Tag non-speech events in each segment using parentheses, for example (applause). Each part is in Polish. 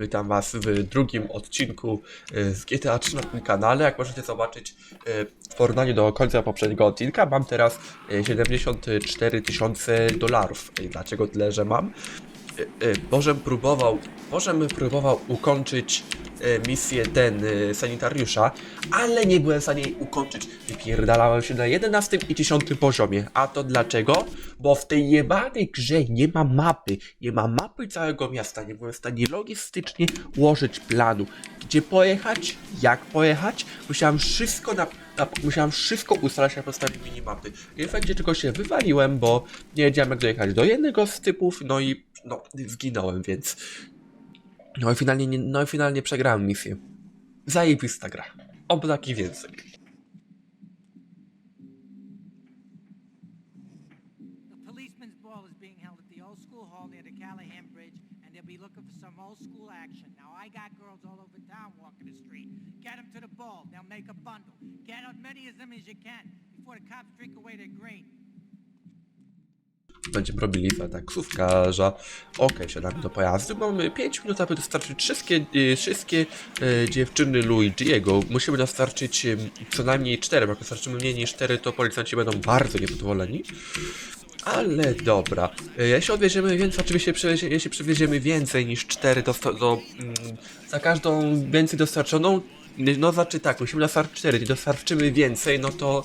Witam Was w drugim odcinku e, z GTA 3 na tym kanale. Jak możecie zobaczyć e, w porównaniu do końca poprzedniego odcinka mam teraz e, 74 tysiące dolarów. Dlaczego tyle, że mam? E, e, Bożem próbował, Bożem próbował ukończyć e, misję ten sanitariusza, ale nie byłem w stanie jej ukończyć. Wypierdalałem się na 11 i 10 poziomie. A to dlaczego? Bo w tej jebanej grze nie ma mapy. Nie ma mapy całego miasta. Nie byłem w stanie logistycznie ułożyć planu. Gdzie pojechać? Jak pojechać? Musiałem wszystko na, na, musiałem wszystko ustalać na podstawie minimapy. I w efekcie czego się wywaliłem, bo nie wiedziałem jak dojechać do jednego z typów, no i no, zginąłem, więc no i finalnie, nie, no i finalnie przegrałem misję. Zajebista gra. Oby tak i więcej. Policeman's ball is being held at the old school hall near the Callahan Bridge, they'll be looking for some old school action. Now, I got girls all over town walking the street. Get them to the ball. They'll make a bundle. Get as many of them as you can before the cops drink away their. Będziemy robili za taksówkarza. Okej, siadamy do pojazdu. Mamy 5 minut, aby dostarczyć wszystkie, y, wszystkie y, dziewczyny Luigi'ego. Musimy dostarczyć co najmniej 4, bo jak dostarczymy mniej niż 4, to policjanci będą bardzo niezadowoleni. Ale dobra. Y, Jeśli odwieziemy więcej, oczywiście jeśli przywieziemy więcej niż 4, to, to mm, za każdą więcej dostarczoną, no znaczy tak, musimy dostarczyć 4, jeśli dostarczymy więcej, no to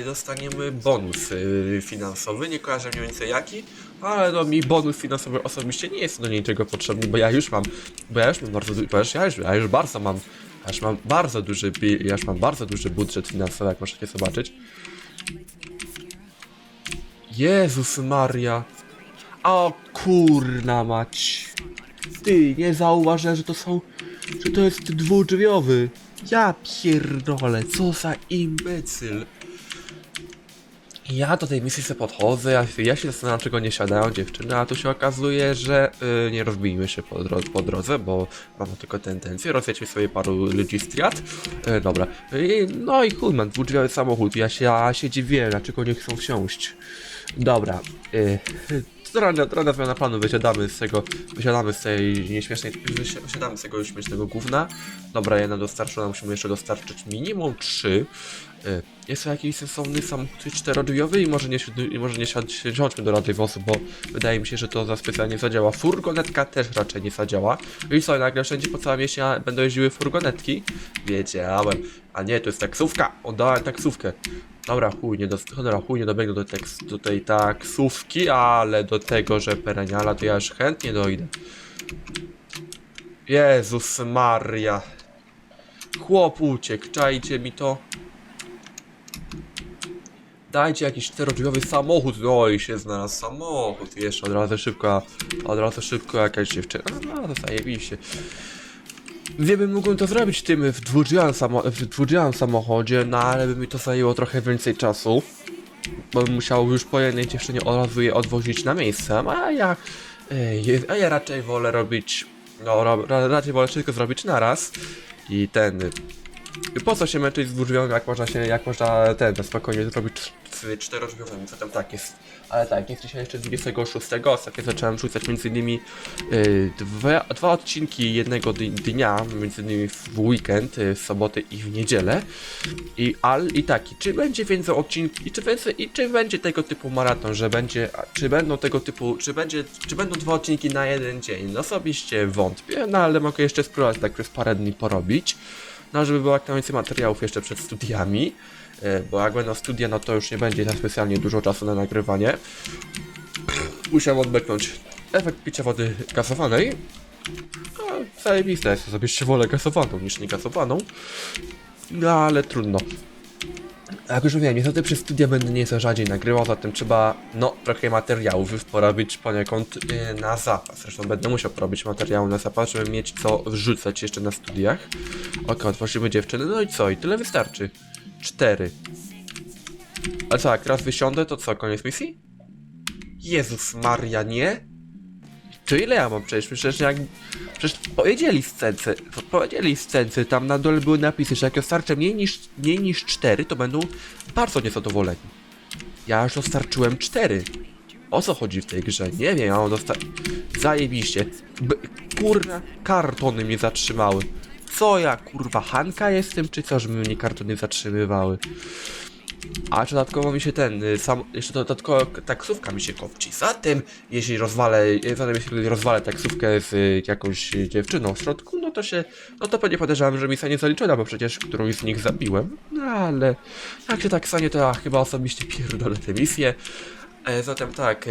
y, dostaniemy bonus y, finansowy, nie kojarzę mniej więcej jaki, ale no mi bonus finansowy osobiście nie jest do niczego potrzebny, bo ja już mam, bo ja już mam bardzo, bo ja już, ja już bardzo mam, ja już mam bardzo duży, ja już mam bardzo duży budżet finansowy, jak możecie zobaczyć. Jezus Maria. O kurna mać. Ty, nie zauważyłem, że to są... Że to jest dwudrzwiowy. Ja pierdolę, co za imbecyl. Ja do tej misji sobie podchodzę, ja, ja się zastanawiam, czego nie siadają dziewczyny, a tu się okazuje, że y, nie rozbijmy się po, dro po drodze, bo mam tylko tendencję, rozjedźmy sobie paru ludzi z triad. Y, dobra, no i chuj, mam dwudrzwiowy samochód, ja się, ja się dziwię, dlaczego nie chcą wsiąść. Dobra. Y, rano, rano zmiana planu, wysiadamy z tego, wysiadamy z tej nieśmiesznej, wysiadamy z tego śmiesznego gówna. Dobra, jedna dostarczona, musimy jeszcze dostarczyć minimum 3, jest to jakiś sensowny samochód czterodrzwiowy i może nie, i może nie siądźmy do radiowozu, bo wydaje mi się, że to za specjalnie zadziała. Furgonetka też raczej nie zadziała. I co, nagle wszędzie po całym mieście będą jeździły furgonetki? Wiedziałem. A nie, to jest taksówka. Oddałem taksówkę. Dobra, chuj, nie do, dobra, chuj, nie dobiegnę do, tekst, do tej taksówki, ale do tego, że pereniala, to ja już chętnie dojdę. Jezus Maria. Chłop uciekł, czajcie mi to. Dajcie jakiś czterodrzwiowy samochód. No i się znalazł samochód. Jeszcze od razu szybko, od razu szybko jakaś dziewczyna. No, to zajebiście. Gdybym mógł to zrobić tym w dwudrzwiowym, samo, w samochodzie, no ale by mi to zajęło trochę więcej czasu. Bo bym musiał już po jednej dziewczynie od razu je odwozić na miejsce, a ja, e, a ja raczej wolę robić, no ra, raczej wolę wszystko zrobić naraz. I ten, po co się męczyć z dwudrzwiowym, jak można się, jak można ten, na spokojnie zrobić z czterodrzwiowym, co tam tak jest. Ale tak, jest dzisiaj jeszcze 26, ostatnio zacząłem rzucać między innymi y, dwa, dwa odcinki jednego dni- dnia, między innymi w weekend, y, w sobotę i w niedzielę. I, al, i tak, i czy będzie więcej odcinków, i czy, więcej, i czy będzie tego typu maraton, że będzie, a czy będą tego typu, czy będzie, czy będą dwa odcinki na jeden dzień? No osobiście wątpię, no ale mogę jeszcze spróbować tak przez parę dni porobić. No, żeby było jak najwięcej materiałów jeszcze przed studiami, e, bo jak będą studia, no to już nie będzie za specjalnie dużo czasu na nagrywanie. Musiałem odbeknąć efekt picia wody gazowanej. No, zajebiste jest, osobiście wolę gazowaną niż niegazowaną. No, ale trudno. Jak już mówiłem, niestety przez studia będę nieco rzadziej nagrywał, zatem trzeba, no, trochę materiałów porobić poniekąd yy, na zapas. Zresztą będę musiał porobić materiał na zapas, żeby mieć co wrzucać jeszcze na studiach. Ok, otworzymy dziewczyny, no i co? I tyle wystarczy. Cztery. A co, jak raz wysiądę, to co, koniec misji? Jezus Maria, nie? To ile ja mam? Przecież jak... Przecież powiedzieli scence, powiedzieli scence, tam na dole były napisy, że jak dostarczę mniej niż, mniej niż 4, to będą bardzo niezadowoleni. Ja już dostarczyłem 4. O co chodzi w tej grze? Nie wiem, ja mam dosta... Zajebiście. B kurna, kartony mnie zatrzymały. Co ja, kurwa, Hanka jestem, czy co, żeby mnie kartony zatrzymywały? A czy dodatkowo mi się ten, y, sam, jeszcze dodatkowo taksówka mi się kopci. Zatem, jeśli rozwalę, y, zatem jeśli rozwalę taksówkę z y, jakąś dziewczyną w środku, no to się, no to pewnie podejrzewam, że misja nie zaliczona, bo przecież którąś z nich zabiłem. No ale, jak się tak stanie, to ja chyba osobiście (laughs) pierdolę tę misję. E, zatem tak,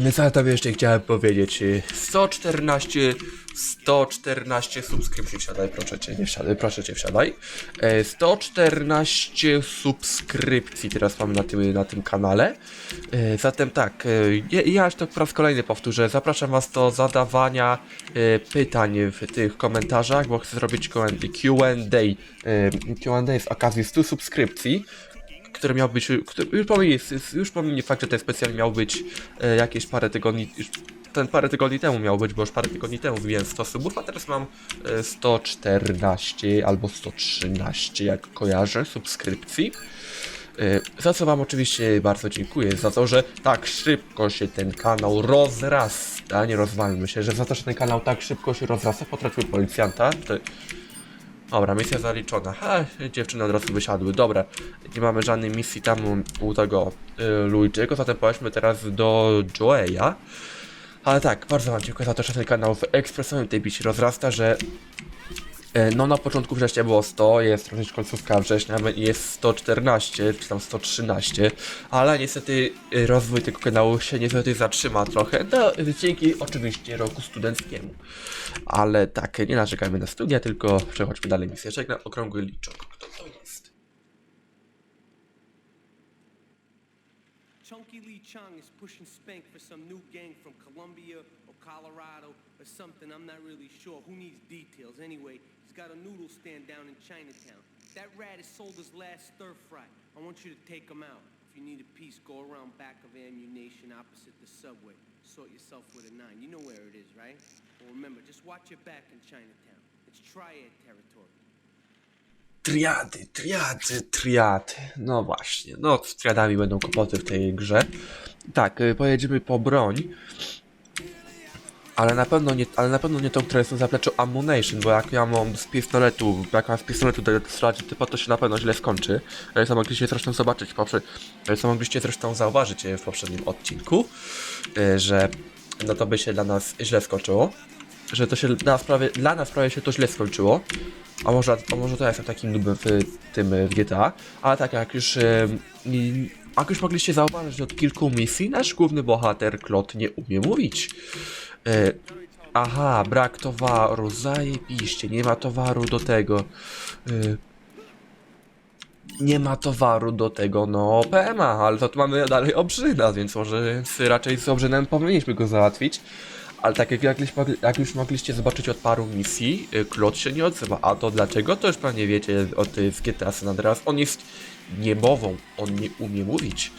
e, co ja tobie jeszcze chciałem powiedzieć? y, 114, 114 subskrypcji wsiadaj, proszę cię, nie wsiadaj, proszę cię wsiadaj. E, 114 subskrypcji teraz mamy na tym, na tym kanale. E, Zatem tak, e, ja, już to po raz kolejny powtórzę, zapraszam was do zadawania e, pytań w tych komentarzach, bo chcę zrobić Q&A, e, Q&A z okazji 100 subskrypcji który miał być, który, już pomijam, już pomijam fakt, że ten specjal miał być e, jakieś parę tygodni, już ten parę tygodni temu miał być, bo już parę tygodni temu wbiłem 100 subów, a teraz mam e, 114 albo 113, jak kojarzę, subskrypcji. E, Za co wam oczywiście bardzo dziękuję, za to, że tak szybko się ten kanał rozrasta, nie rozwalmy się, że za to, że ten kanał tak szybko się rozrasta, potrafił policjanta, to... Dobra, misja zaliczona. Ha, dziewczyny od razu wysiadły. Dobra, nie mamy żadnej misji tam u tego y, Luigiego, zatem powiedzmy teraz do Joeya. Ale tak, bardzo wam dziękuję za to, że ten kanał w ekspresowym tempie się rozrasta, że no na początku września było 100, jest troszeczkę końcówka września, jest 114, czy tam 113, ale niestety y, rozwój tego kanału się niestety zatrzyma trochę, no dzięki oczywiście roku studenckiemu. Ale tak, nie narzekajmy na studia, tylko przechodźmy dalej misję. Czek na okrągły liczok. Kto to jest? Chunky Lee Chung is pushing Spank for some new gang from Colombia or Colorado or something. I'm not really sure. Who needs details anyway? He's got a noodle stand down in Chinatown. That rat has sold his last stir fry. I want you to take him out. If you need a piece, go around back of ammunition opposite the subway. Sort yourself with a nine. You know where it is, right? Well, remember, just watch your back in Chinatown. It's triad territory. Triady, triady, triady. No właśnie, no z triadami będą kłopoty w tej grze. Tak, y, pojedziemy po broń. Ale na pewno nie, ale na pewno nie tą, która jest na zapleczu Ammunition, bo jak ja mam z pistoletu, jak mam z pistoletu strzelać typa, to się na pewno źle skończy. Co mogliście zresztą zobaczyć, poprze, co mogliście zresztą zauważyć w poprzednim odcinku, e, że no to by się dla nas źle skończyło. Że to się dla nas prawie, dla nas prawie się to źle skończyło. A może, a może to ja jestem takim nubem w tym w GTA. Ale tak, jak już, i- jak już mogliście zauważyć od kilku misji, nasz główny bohater Klot nie umie mówić. E, aha, brak towaru, zajebiście, nie ma towaru do tego. E, nie ma towaru do tego, no PMA, ale to tu mamy dalej obrzyna, więc może raczej z obrzynem powinniśmy go załatwić. Ale tak jak, jak, już mogliście zobaczyć od paru misji, y, Klot się nie odzywa. A to dlaczego? To już pewnie wiecie od z GTA San Andreas. On jest niemową, on nie umie mówić.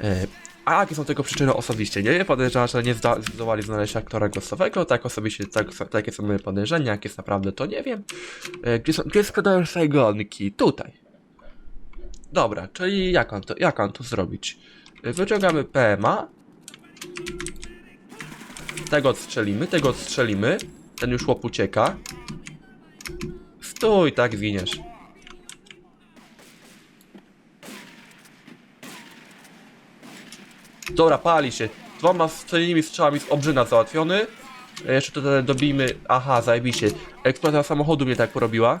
E, A jakie są tego przyczyny osobiście? Nie wiem, podejrzewam, że nie zdołali znaleźć aktora głosowego, tak osobiście, tak, takie są moje podejrzenia, jak jest naprawdę, to nie wiem. E, Gdzie, są, gdzie składają Saigonki? Tutaj. Dobra, czyli jak on to, jak on to zrobić? E, Wyciągamy PMA. Tego odstrzelimy, tego odstrzelimy. Ten już chłop ucieka. Stój, tak winiesz. Dobra, pali się. Dwoma strzelinymi strzałami z obrzyna załatwiony. E, Jeszcze tutaj dobijmy. Aha, zajebiście. Eksploatacja samochodu mnie tak porobiła.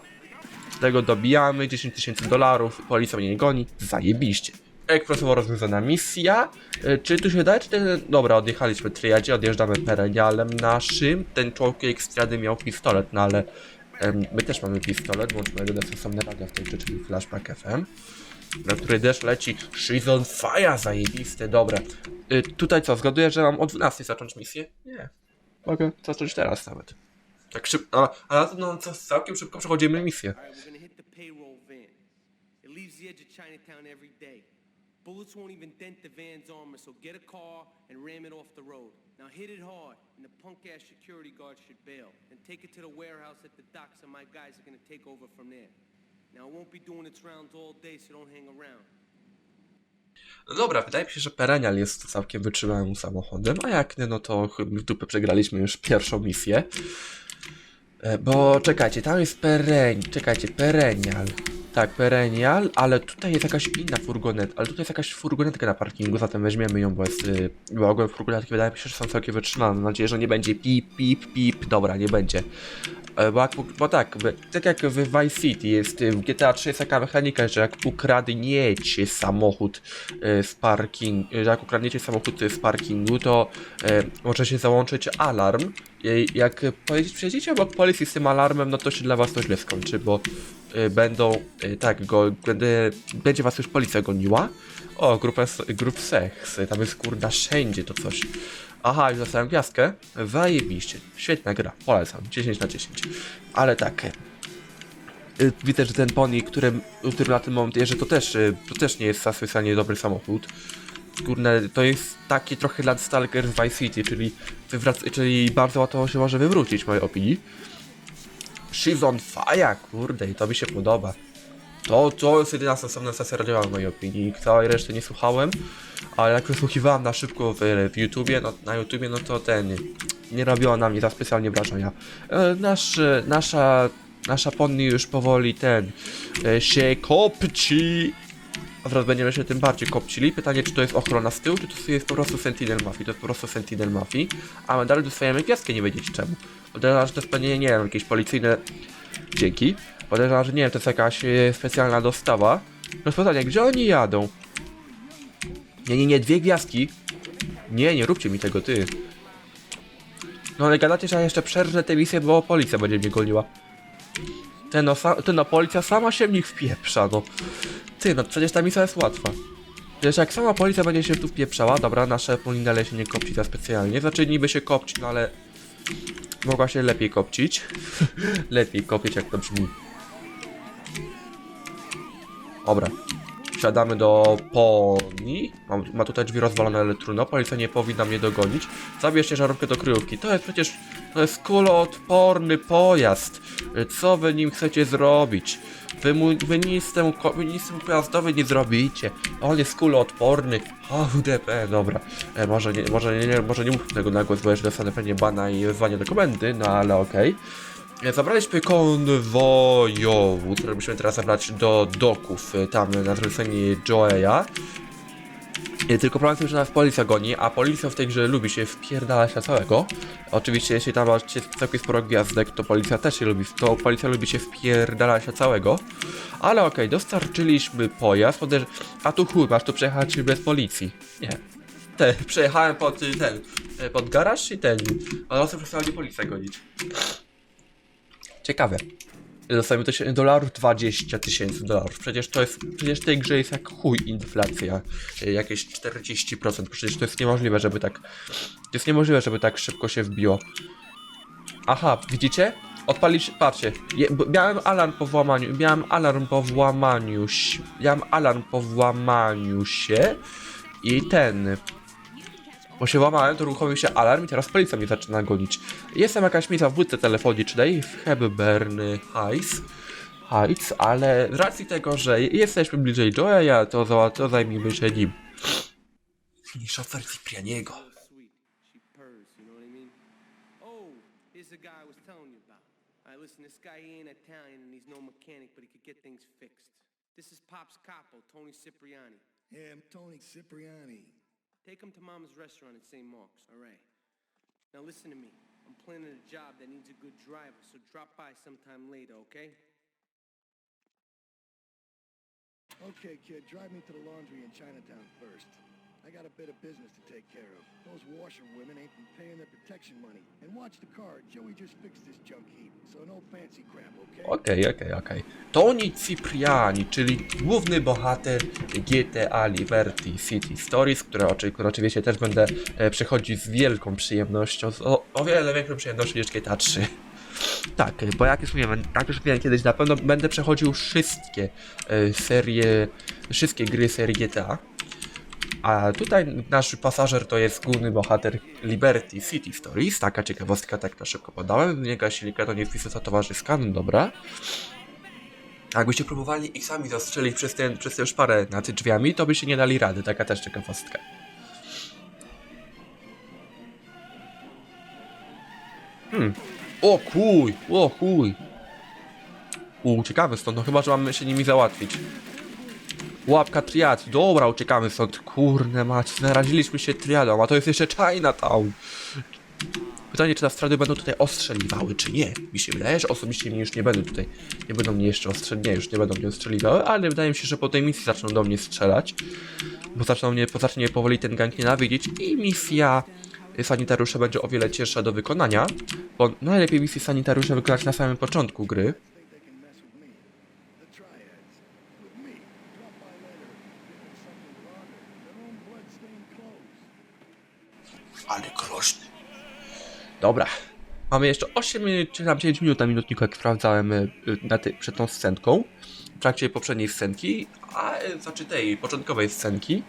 Tego dobijamy. 10 tysięcy dolarów. Policja mnie nie goni. Zajebiście. Ekspresowo rozwiązana misja. E, Czy tu się da? Czy ten... Dobra, odjechaliśmy triadzie, odjeżdżamy perenialem naszym. Ten człowiek z triady miał pistolet, no ale my też mamy pistolet, włączmy jego stosowne radio w tej rzeczy, Flashback FM na której deszcz leci. She's on fire, zajebiste, dobra. Y, tutaj co, zgaduję, że mam o 12 zacząć misję? Nie. Mogę zacząć teraz nawet. Tak szybko, a, a no, co, całkiem szybko przechodzimy misję. Bullets won't even dent the van's armor, so get a car and ram it off the road. Now hit it hard, and the punk-ass security guard should bail. Then take it to the warehouse at the docks, and my guys are gonna take over from there. Now it won't be doing its rounds all day, so don't hang around. No dobra, wydaje mi się, że Perenial jest całkiem wytrzymałym samochodem, a jak nie, no to w dupę przegraliśmy już pierwszą misję. E, Bo czekajcie, tam jest Pereń, czekajcie, Perenial. Tak, Perenial, ale tutaj jest jakaś inna furgonetka, ale tutaj jest jakaś furgonetka na parkingu, zatem weźmiemy ją, bo jest, y, bo ogólnie furgonetki wydaje mi się, że są całkiem wytrzymane. Mam nadzieję, że nie będzie pip, pip, pip, dobra, nie będzie. E, Bo, jak, bo tak, tak jak w Vice City jest, y, w GTA 3 jest taka mechanika, że jak ukradniecie samochód e, z parking, że jak ukradniecie samochód z parkingu, to e, może się załączyć alarm. Jak pojedziecie, obok policji z tym alarmem, no to się dla was to źle skończy, bo e, będą, e, tak, go, będzie was już policja goniła. O, grupę, grup seks, tam jest kurda wszędzie to coś. Aha, już dostałem gwiazdkę. Zajebiście. Świetna gra, polecam. 10 na 10. Ale tak. y, Widzę, że ten pony, którym, który na tym momencie jeżdżę, to też, y, to też nie jest specjalnie dobry samochód. Kurde, to jest taki trochę Landstalker z Vice City, czyli, wywrac- czyli bardzo łatwo się może wywrócić, w mojej opinii. She's on fire, kurde, i to mi się podoba. To, to jest jedyna sensowna sesja radiowa w mojej opinii. Całej reszty nie słuchałem, ale jak wysłuchiwałem na szybko w, w YouTubie, no, na YouTubie, no to ten nie robiła na mnie za specjalnie wrażenia. E, nasz, nasza, nasza ponni już powoli ten e, się kopci. A wraz będziemy się tym bardziej kopcili. Pytanie, czy to jest ochrona z tyłu, czy to jest po prostu Sentinel Mafii. To jest po prostu Sentinel Mafii. A my dalej dostajemy gwiazdkę, nie wiedzieć czemu. Podejrzewam, że to jest pewnie, nie wiem, jakieś policyjne... Dzięki. Podejrzewam, że nie wiem, to jest jakaś e, specjalna dostawa. No pytanie, gdzie oni jadą? Nie, nie, nie, dwie gwiazdki. Nie, nie róbcie mi tego, ty. No ale gadacie, że ja jeszcze przerżnę tę misję, bo policja będzie mnie goniła. Ty no, ty no, policja sama się w nich wpieprza, no. Ty no, przecież ta misja jest łatwa. Wiesz, jak sama policja będzie się tu wpieprzała, dobra, nasze polinele się nie kopci za specjalnie, znaczy niby się kopci, no ale... Mogła się lepiej kopcić. (laughs) lepiej kopić, jak to brzmi. Dobra. Wsiadamy do poni. Mam, ma tutaj drzwi rozwalone, ale trudno. Policja nie powinna mnie dogonić. Zabierzcie żarówkę do kryjówki. To jest przecież... To jest kuloodporny pojazd. Co wy nim chcecie zrobić? Wy, mu, wy, nic temu, wy nic temu pojazdowi nie zrobicie. On jest kuloodporny. O, dobra. E, może, nie, może, nie, może nie mów tego na głos, bo jeszcze dostanę pewnie bana i wezwanie do komendy, no ale okej. E, Zabraliśmy konwojowóz, który musimy teraz zabrać do doków e, tam na zlecenie Joeya. E, Tylko problem w tym, że nas policja goni, a policja w tej grze lubi się wpierdalać na całego. Oczywiście, jeśli tam macie całkiem sporo gwiazdek, to policja też się lubi, to policja lubi się wpierdalać na całego. Ale okej, dostarczyliśmy pojazd, podejrz- a tu chuj, masz tu przejechać bez policji. Nie. Te, przejechałem pod ten, pod garaż i ten, a osób przestała mnie policja gonić. Ciekawe. Dostajemy tysięcy dolarów, 20 tysięcy dolarów. Przecież to jest, przecież w tej grze jest jak chuj inflacja. Jakieś 40%. Przecież to jest niemożliwe, żeby tak, to jest niemożliwe, żeby tak szybko się wbiło. Aha, widzicie? Odpalić, patrzcie, je, miałem alarm po włamaniu, miałem alarm po włamaniu, miałem alarm po włamaniu się i ten, bo się łamałem, to uruchomił się alarm i teraz policja mnie zaczyna gonić. Jest tam jakaś miejsca w budce telefonicznej w Hebburn Heights, Heights, ale z racji tego, że jesteśmy bliżej Joeya, to, to zajmijmy się nim. Szofer Ciprianiego. Listen, this guy, he ain't Italian and he's no mechanic, but he could get things fixed. This is Pops Capo, Tony Cipriani. I'm Tony Cipriani. Take him to Mama's restaurant at St. Mark's, all right? Now listen to me. I'm planning a job that needs a good driver, so drop by sometime later, okay? Okay, kid, drive me to the laundry in Chinatown first. I got a bit of business to take care of. Those washerwomen ain't been paying their protection money. And watch the car. Joey just fixed this junk heap, so no fancy crap, okay? Okej, okej, okej. Tony Cipriani, czyli główny bohater GTA Liberty City Stories, które, oczy, które oczywiście też będę e, przechodzić z wielką przyjemnością, z o, o wiele większą przyjemnością niż GTA 3. Tak, bo jak już mówiłem, jak już mówiłem kiedyś, na pewno będę przechodził wszystkie e, serie, wszystkie gry serii GTA. A tutaj nasz pasażer to jest główny bohater Liberty City Stories. Taka ciekawostka, tak na szybko podałem. Wymiega silnika to nie wizyta towarzyska, no dobra. Jakbyście próbowali ich sami zastrzelić przez, ten, przez tę szparę nad drzwiami, to byście nie dali rady. Taka też ciekawostka. Hmm. O kuj, o kuj. Uciekamy stąd, no chyba, że mamy się nimi załatwić. Łapka triad, dobra, uciekamy stąd. Kurne mać, naraziliśmy się triadą, a to jest jeszcze Chinatown. Pytanie, czy te strady będą tutaj ostrzeliwały, czy nie? Mi się wydaje, że osobiście mnie już nie będą tutaj, nie będą mnie jeszcze ostrzeliwały, już nie będą mnie ostrzeliwały, ale wydaje mi się, że po tej misji zaczną do mnie strzelać, bo zaczną mnie, zacznie powoli ten gang nienawidzić i misja sanitariusza będzie o wiele cięższa do wykonania, bo najlepiej misję sanitariusza wykonać na samym początku gry, Think they can mess with me. The triads. With me. Drop by later. Give them something to honor. Their own blood-stained clothes. ale groźny. Dobra. Mamy jeszcze 8 minut, czy tam 9 minut na minutniku, jak sprawdzałem y, y, na ty, przed tą scenką. W trakcie poprzedniej scenki, a y, znaczy tej początkowej scenki.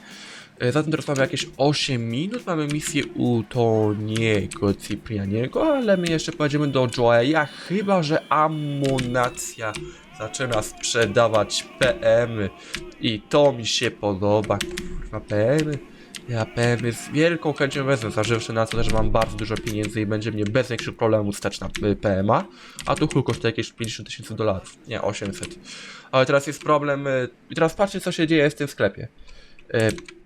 Y, Zatem teraz mamy jakieś 8 minut. Mamy misję u Toniego Ciprianiego, ale my jeszcze pojedziemy do Joeya, chyba że amunacja zaczyna sprzedawać PM-y. I to mi się podoba, kurwa, PM-y. Ja PM z wielką chęcią wezmę, zważywszy na to, że mam bardzo dużo pieniędzy i będzie mnie bez większych problemów stać na y, PMA, a tu chuj kosztuje jakieś 50 tysięcy dolarów, nie 800. Ale teraz jest problem, y, i teraz patrzcie co się dzieje w tym sklepie. Y,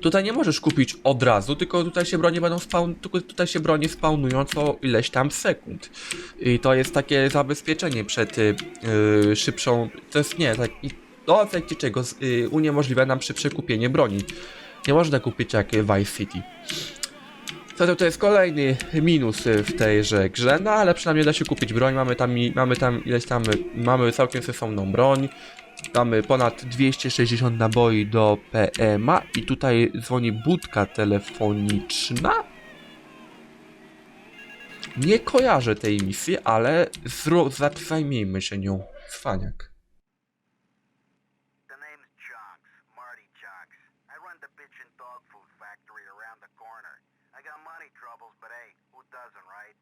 Tutaj nie możesz kupić od razu, tylko tutaj się bronie będą spawn, tutaj się bronie spawnują co ileś tam sekund. I to jest takie zabezpieczenie przed y, y, szybszą, to jest nie, tak, w efekcie czego y, uniemożliwia nam szybsze kupienie broni. Nie można kupić jak Vice City. Zatem to jest kolejny minus y, w tejże grze, no ale przynajmniej da się kupić broń, mamy tam, mamy tam ileś tam, mamy całkiem sensowną broń. Mamy ponad 260 naboi do PMA i tutaj dzwoni budka telefoniczna. Nie kojarzę tej misji, ale zajmijmy się nią. Cwaniak. Bitchin' dog food factory around the corner. I got money troubles, but hey, who doesn't, right?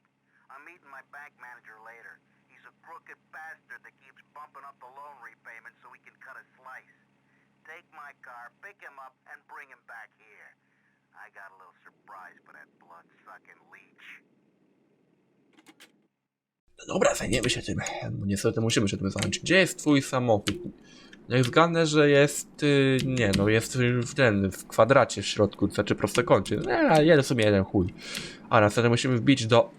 I'm meeting my bank manager later. He's a crooked bastard that keeps bumping up the loan repayment so he can cut a slice. Take my car, pick him up, and bring him back here. I got a little surprise for that blood-sucking leech. Dobra, zajmiemy się tym, niestety musimy się tym zająć. Gdzie jest twój samochód? Niech zgadnę, że jest, y, nie no, jest w ten, w kwadracie w środku, to znaczy prostokącie. Nie, jeden sobie jeden chuj. A następnie musimy wbić do...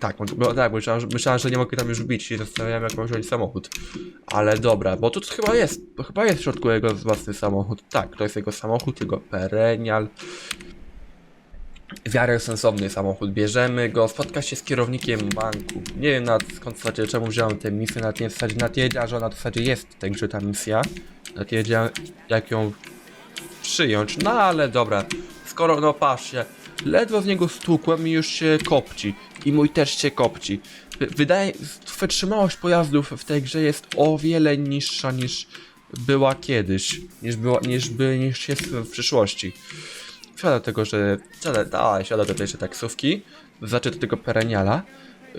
Tak, bo, tak, myślałem, że, myślałem, że nie mogę tam już wbić i zastanawiałem jak mam samochód. Ale dobra, bo tu chyba jest, chyba jest w środku jego własny samochód. Tak, to jest jego samochód, jego perenial w miarę sensowny samochód. Bierzemy go, spotka się z kierownikiem banku. Nie wiem na skąd w zasadzie czemu wziąłem tę misję, na tej zasadzie, na tej wiedziała, że ona w zasadzie jest w grze ta misja. Na tej wiedziała, jak ją przyjąć, no ale dobra. Skoro, no patrzcie, ledwo z niego stukłem i już się kopci. I mój też się kopci. Wy- Wydaje, wytrzymałość pojazdów w tej grze jest o wiele niższa niż była kiedyś, niż była, niż, by, niż jest w przyszłości. Siada tego, że. Siada, da, siada do tej jeszcze taksówki. Zaczę do tego pereniala.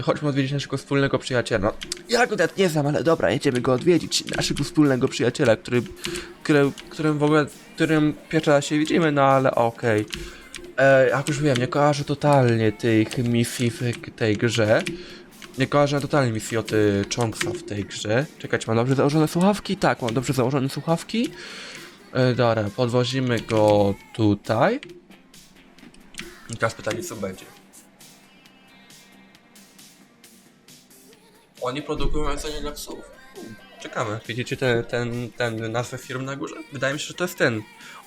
Chodźmy odwiedzić naszego wspólnego przyjaciela. No, ja go nawet nie znam, ale dobra, jedziemy go odwiedzić. Naszego wspólnego przyjaciela, który, który, którym w ogóle, którym pierwszy raz się widzimy, no ale okej. E, Jak już wiem, nie kojarzę totalnie tych misji w tej grze. Nie kojarzę totalnie misji od y, Chonksa w tej grze. Czekać, mam dobrze założone słuchawki? Tak, mam dobrze założone słuchawki. E, dobra, podwozimy go tutaj. I teraz pytanie, co będzie. Oni produkują jedzenie dla psów. Czekamy. Widzicie ten, ten, ten nazwę firmy na górze? Wydaje mi się, że to jest ten.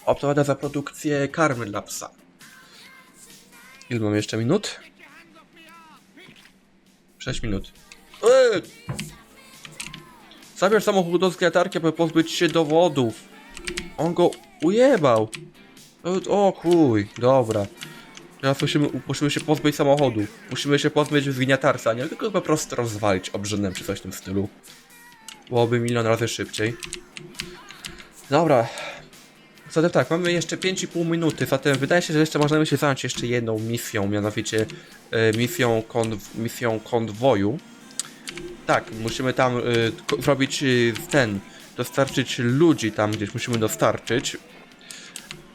Odpowiada za produkcję karmy dla psa. Ile mam jeszcze minut? 6 minut. Eee! Zabierz samochód do zgniatarki, aby pozbyć się dowodów. On go ujebał. O, o chuj, dobra. Teraz musimy, musimy się pozbyć samochodu. Musimy się pozbyć zgniatarca, nie tylko po prostu rozwalić obrzynem czy coś w tym stylu. Byłoby milion razy szybciej. Dobra. Zatem tak, mamy jeszcze 5,5 minuty, zatem wydaje się, że jeszcze możemy się zająć jeszcze jedną misją, mianowicie e, misją, konw misją konwoju. tak, musimy tam y, zrobić y, ten, dostarczyć ludzi tam gdzieś musimy dostarczyć.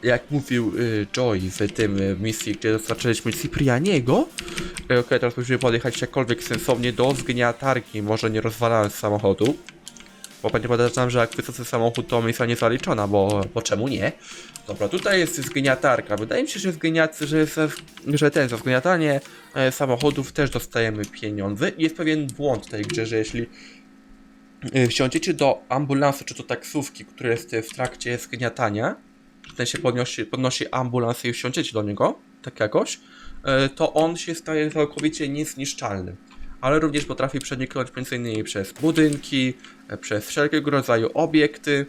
Jak mówił y, Joy w tym y, misji, gdzie dostarczyliśmy Ciprianiego. Y, Okej, teraz musimy podjechać jakkolwiek sensownie do zgniatarki, może nie rozwalając samochodu. Bo będzie podejrzewam, że jak wysocy samochód, to misja nie zaliczona, bo, bo czemu nie? Dobra, tutaj jest zgniatarka. Wydaje mi się, że zgniat, że, że ten, za zgniatanie e, samochodów też dostajemy pieniądze. Jest pewien błąd w tej grze, że jeśli wsiądziecie do ambulansu czy do taksówki, który jest e, w trakcie zgniatania, ten się podnosi, podnosi ambulans i wsiądziecie do niego, tak jakoś, e, to on się staje całkowicie niezniszczalny. Ale również potrafi przeniknąć m.in. przez budynki, przez wszelkiego rodzaju obiekty.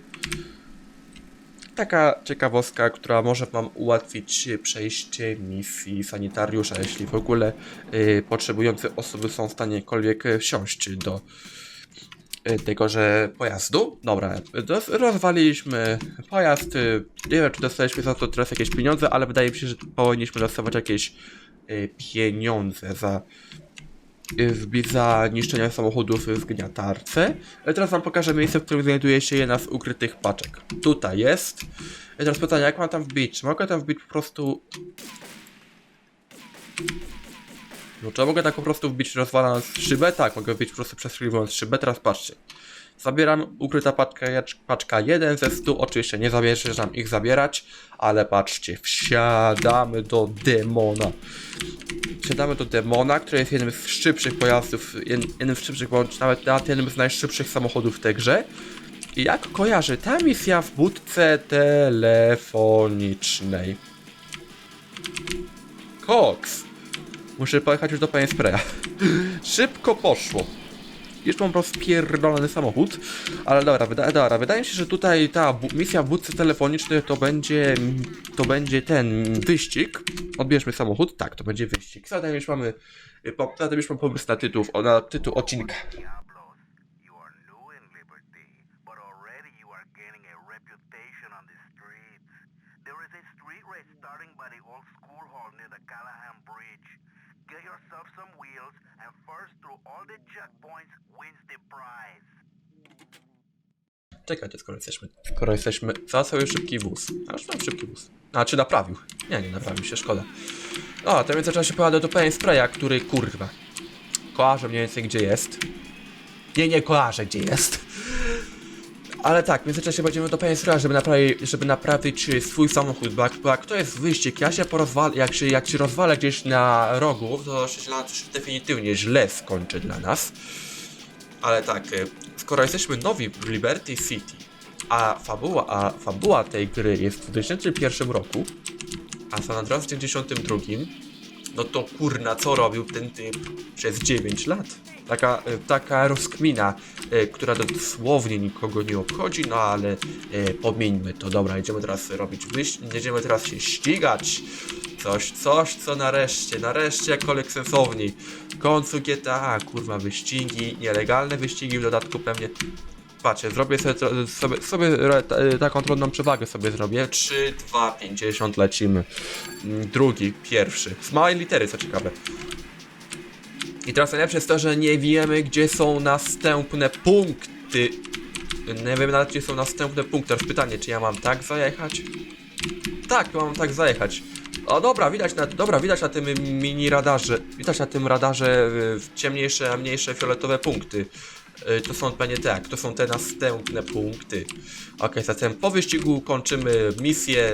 Taka ciekawostka, która może Wam ułatwić przejście misji sanitariusza, jeśli w ogóle y, potrzebujące osoby są w stanie jakkolwiek y, wsiąść do y, tegoże pojazdu. Dobra, rozwaliliśmy pojazd. y, Nie wiem, czy dostaliśmy za to teraz jakieś pieniądze, ale wydaje mi się, że powinniśmy dostawać jakieś y, pieniądze za za niszczenie samochodów w gniatarce. Teraz wam pokażę miejsce, w którym znajduje się jedna z ukrytych paczek. Tutaj jest. Teraz pytanie, jak mam tam wbić? Czy mogę tam wbić po prostu... No czy ja mogę tak po prostu wbić rozwalając szybę? Tak, mogę wbić po prostu przestrzeliwując szybę. Teraz patrzcie. Zabieram ukryta paczka, paczka 1 ze 100. Oczywiście nie zamierzam ich zabierać, ale patrzcie, wsiadamy do demona. Wsiadamy do demona, który jest jednym z szybszych pojazdów, jed- jednym z szybszych, bądź nawet nawet jednym z najszybszych samochodów w tej grze. I jak kojarzy, ta misja w budce telefonicznej. Cox. Muszę pojechać już do Panie Spraya. Szybko poszło. Już mam rozpierdolony samochód, ale dobra, wyda dobra, wydaje mi się, że tutaj ta bu- misja budce telefonicznej to będzie, to będzie ten wyścig. Odbierzmy samochód, tak, to będzie wyścig. Zatem już mamy, y, zatem już mam pomysł na tytuł, na tytuł odcinka. There is a street race starting by the old school hall near the Callahan Bridge. Get yourself some wheels, and first through all the checkpoints wins the prize. Czekajcie, skoro jesteśmy, skoro jesteśmy, załatwiał szybki wóz. A już mam szybki wóz. A, czy naprawił? Nie, nie naprawił się, szkoda. O, to zacząłem się pojadę do Panie Spraya, który, kurwa, kojarzę mniej więcej gdzie jest. Nie, nie kojarzę gdzie jest. Ale tak, w międzyczasie będziemy do Spraya, żeby, naprawi, żeby naprawić y, swój samochód, bo jak, bo jak to jest wyścig, ja się jak się, jak się rozwalę gdzieś na rogu, to się definitywnie źle skończy dla nas. Ale tak, y, skoro jesteśmy nowi w Liberty City, a fabuła, a fabuła tej gry jest w 2001 roku, a San Andreas w 92, no to kurna, co robił ten typ przez 9 lat? Taka, y, taka rozkmina, y, która dosłownie nikogo nie obchodzi, no ale y, pomieńmy to. Dobra, idziemy teraz robić wyścig, będziemy teraz się ścigać. Coś, coś, co nareszcie, nareszcie jakkolwiek sensowniej. W końcu GTA, kurwa, wyścigi, nielegalne wyścigi, w dodatku pewnie Patrzcie, zrobię sobie, sobie, sobie taką trudną przewagę sobie zrobię. 3, 2, 50 lecimy. Mm, Drugi, pierwszy. Z małej litery, co ciekawe. I teraz najlepsze jest to, że nie wiemy, gdzie są następne punkty. Nie wiemy nawet, gdzie są następne punkty. Teraz pytanie, czy ja mam tak zajechać? Tak, mam tak zajechać. O dobra, widać na, dobra, widać na tym mini radarze, widać na tym radarze y, ciemniejsze, a mniejsze fioletowe punkty. Y, To są pewnie tak, to są te następne punkty. Ok, zatem po wyścigu kończymy misję,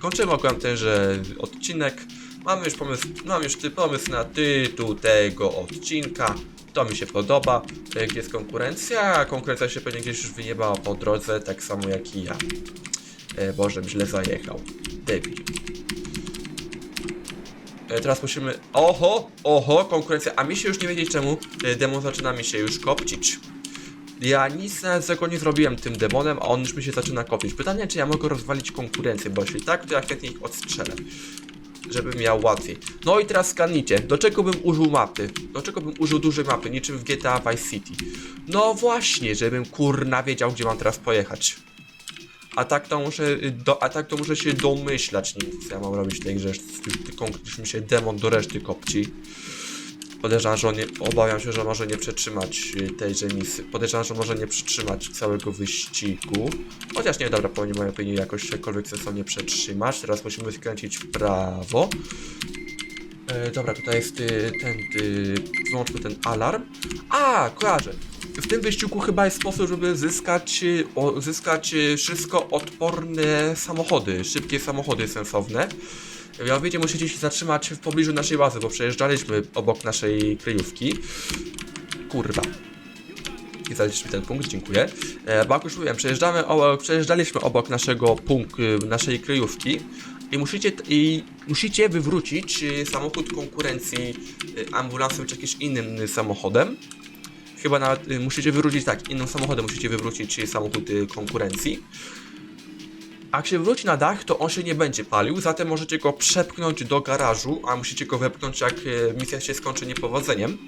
kończymy ogółem tenże odcinek. Mamy już pomysł, mam już ty pomysł na tytuł tego odcinka. To mi się podoba. Y, Gdzie jest konkurencja? Konkurencja się pewnie gdzieś już wyjebała po drodze, tak samo jak i ja. E, Boże, źle zajechał. Debil. E, Teraz musimy... Oho, oho, konkurencja. A mi się już nie wiedzieć czemu e, demon zaczyna mi się już kopcić. Ja nic złego nie zrobiłem tym demonem, a on już mi się zaczyna kopcić. Pytanie, czy ja mogę rozwalić konkurencję, bo jeśli tak, to ja chętnie ich odstrzelę. Żebym miał łatwiej. No i teraz skanijcie. Do czego bym użył mapy? Do czego bym użył dużej mapy, niczym w GTA Vice City? No właśnie, żebym kurna wiedział, gdzie mam teraz pojechać. A tak to muszę, do, a tak to muszę się domyślać, nie co ja mam robić w tej grze, już mi się demon do reszty kopci. Podejrzewam, że on nie, obawiam się, że może nie przetrzymać y, tejże misji. Podejrzewam, że może nie przetrzymać całego wyścigu. Chociaż nie, dobra, powinien, moja opinii jakoś jakkolwiek sensownie przetrzymać. Teraz musimy skręcić w prawo. E, dobra, tutaj jest y, ten, y, wyłączmy ten alarm. A, kojarzę. W tym wyścigu chyba jest sposób, żeby zyskać, o, zyskać wszystko odporne samochody, szybkie samochody sensowne. Mianowicie musicie się zatrzymać w pobliżu naszej bazy, bo przejeżdżaliśmy obok naszej kryjówki. Kurwa. I znaleźliśmy ten punkt, dziękuję. E, bo jak już mówiłem, przejeżdżamy, przejeżdżaliśmy obok naszego punktu, naszej kryjówki i musicie, i musicie wywrócić y, samochód konkurencji y, ambulansem czy jakimś innym samochodem. Chyba nawet y, musicie wywrócić, tak, innym samochodem musicie wywrócić y, samochód y, konkurencji. A jak się wróci na dach, to on się nie będzie palił, zatem możecie go przepchnąć do garażu, a musicie go wepchnąć jak misja się skończy niepowodzeniem.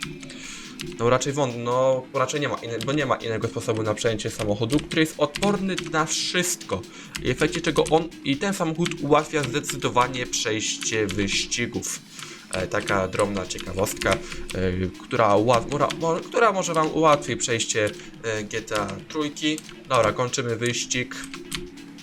No raczej wąt, no raczej nie ma, inne, bo nie ma innego sposobu na przejęcie samochodu, który jest odporny na wszystko. W efekcie czego on i ten samochód ułatwia zdecydowanie przejście wyścigów. E, taka drobna ciekawostka, e, która, która może Wam ułatwi przejście e, GTA trójki. Dobra, kończymy wyścig.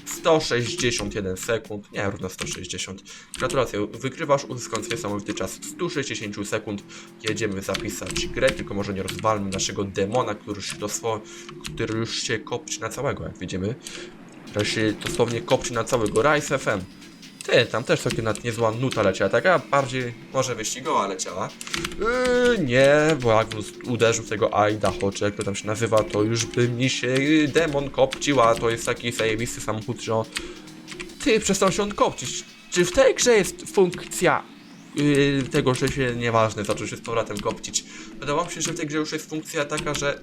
161 sekund, nie, równo 160. Gratulacje, wygrywasz uzyskując niesamowity czas 160 sekund. Jedziemy zapisać grę, tylko może nie rozwalmy naszego demona, który już dosło, który już się kopci na całego, jak widzimy. Który się dosłownie kopci na całego Rise FM. Ty, tam też całkiem nawet niezła nuta leciała, taka bardziej może wyścigowa leciała. Yy, nie, bo jak uderzył w tego Idaho, czy jak to tam się nazywa, to już by mi się demon kopcił, a to jest taki zajebisty samochód, że on... Ty, przestał się on kopcić. Czy w tej grze jest funkcja yy, tego, że się nieważne, zaczął się z powrotem kopcić? Wydawało mi się, że w tej grze już jest funkcja taka, że...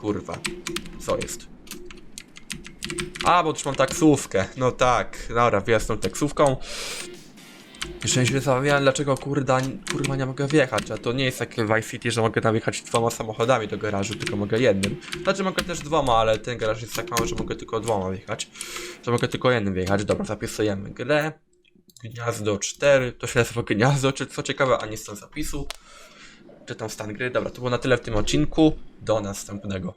Kurwa, co jest? A, bo też mam taksówkę. No tak, dobra, wjazd tą taksówką. Jeszcze się zastanawiałem, dlaczego kurda, kurwa nie mogę wjechać, a to nie jest jak w Vice City, że mogę tam wjechać dwoma samochodami do garażu, tylko mogę jednym. Znaczy mogę też dwoma, ale ten garaż jest tak mały, że mogę tylko dwoma wjechać. Że mogę tylko jednym wjechać. Dobra, zapisujemy grę. Gniazdo 4, to się nazywa gniazdo, czy co ciekawe, a nie stan zapisu. Czytam stan gry. Dobra, to było na tyle w tym odcinku. Do następnego.